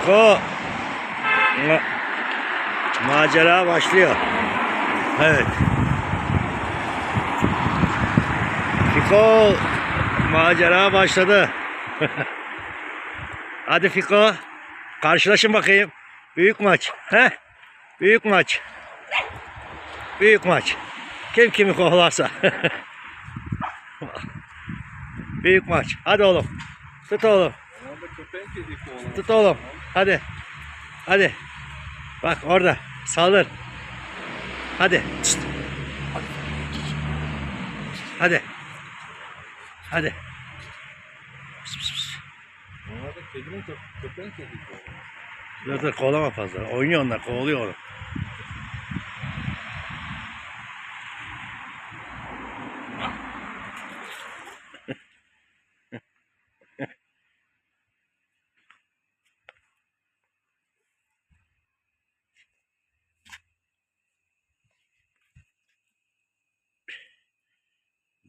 Fiko. Ma- Macera başlıyor. Evet. Fiko macera başladı. Hadi Fiko. Karşılaşın bakayım. Büyük maç. He? Büyük maç. Büyük maç. Kim kimi kovalarsa. Büyük maç. Hadi oğlum. Tut oğlum. Tut oğlum. Hadi. Hadi. Bak orada. Saldır. Hadi. Çıt. Hadi. Hadi. Pıs pıs pıs. Orada kedinin köp köpek yedik oğlan. Dur dur kovalama fazla. Oynuyor onlar. Kovalıyor onu.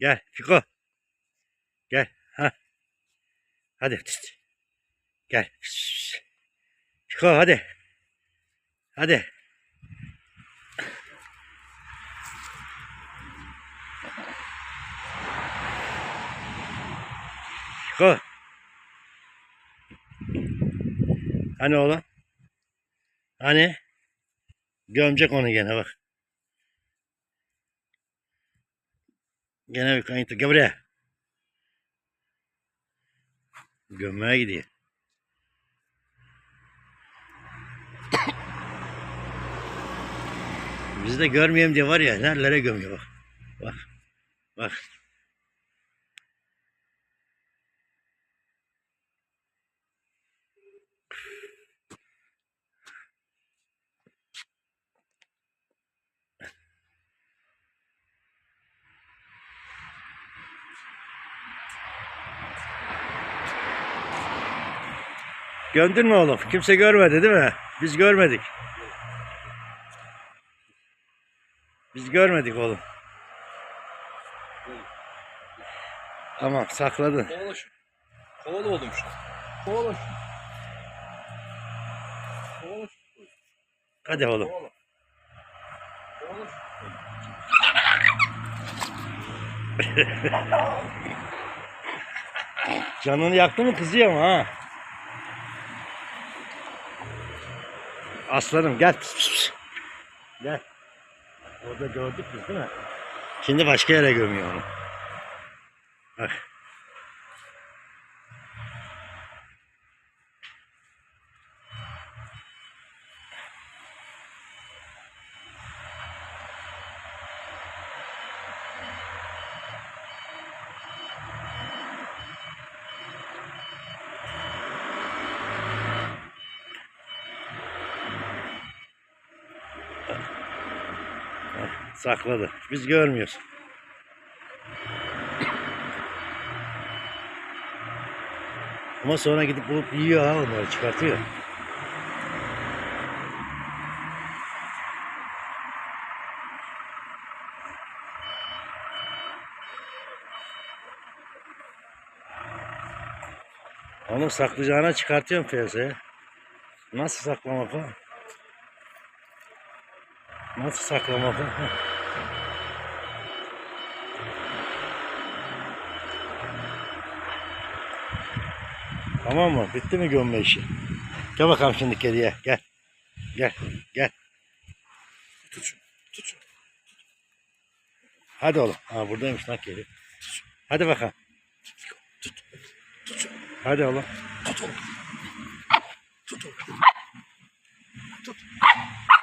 Gel Fiko. Gel. Ha. Hadi. Gel. Fiko hadi. Hadi. Fiko. Hani oğlum? Hani? Gömecek onu gene bak. Gene kayıntı. Gel buraya. Gömmeye gidiyor. Biz de görmeyeyim diye var ya nerelere gömüyor bak. Bak. Bak. Gömdün mü oğlum? Kimse görmedi değil mi? Biz görmedik. Biz görmedik oğlum. Tamam sakladın. Kovala şu. Kovala oğlum şu. Kovala şu. Kovala şu. Hadi oğlum. Kovala. Kovala şu. Canını yaktı mı kızıyor ama ha. Aslanım gel. Pıs, pıs. Gel. Orada gördük biz değil mi? Şimdi başka yere gömüyor onu. Bak. Sakladı. Biz görmüyoruz. Ama sonra gidip bulup yiyor ha onları çıkartıyor. Onu saklayacağına çıkartıyorum piyasaya. Nasıl saklamak o? Nasıl? Heh. Tamam mı? Bitti mi gömme işi? Gel bakalım şimdi kediye. Gel. Gel. Gel. Tut şunu. Tut şunu. Hadi oğlum. Ha buradaymış lan kedi. Hadi bakalım. Tut. Tut. Hadi oğlum. Tut oğlum. Tut oğlum. Tut.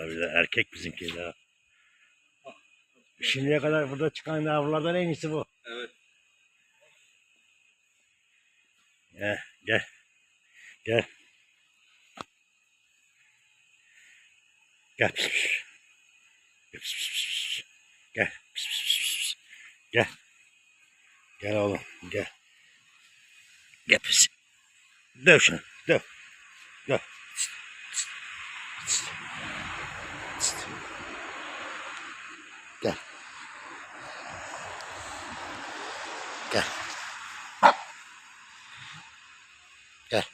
Vallahi erkek bizimki ya. Şimdiye kadar burada çıkan yavrulardan en iyisi bu. Evet. Gel, gel. Gel. Gel. Pis, pis. Gel. Pis, pis, pis. Gel. Pis, pis, pis. Gel. Gel oğlum. Gel. Gel pis. Döv şunu. Döv. Gel. Gel. Gel.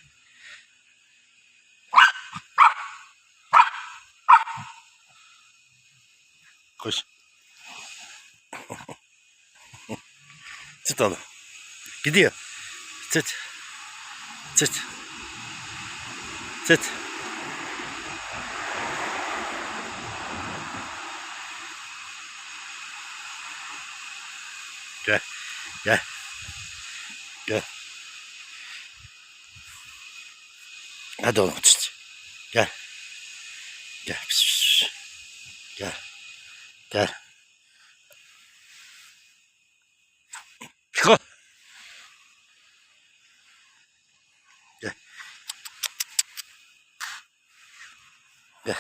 Koş. Tut oğlum. Gidiyor. Tut. Tut. Tut. Gel. Gel. Gel. Hadi oğlum tut. Gel. Gel. Gel. Gel. Piko. Gel. Gel.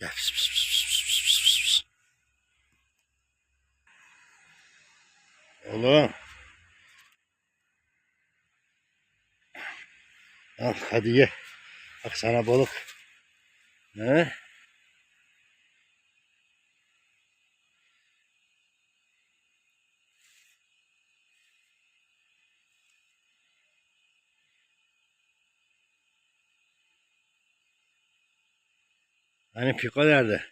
Gel. Pis, pis, pis, pis, pis, pis, pis. Oğlum. Al hadi ye. Bak sana balık. Ne? Hani Piko nerede?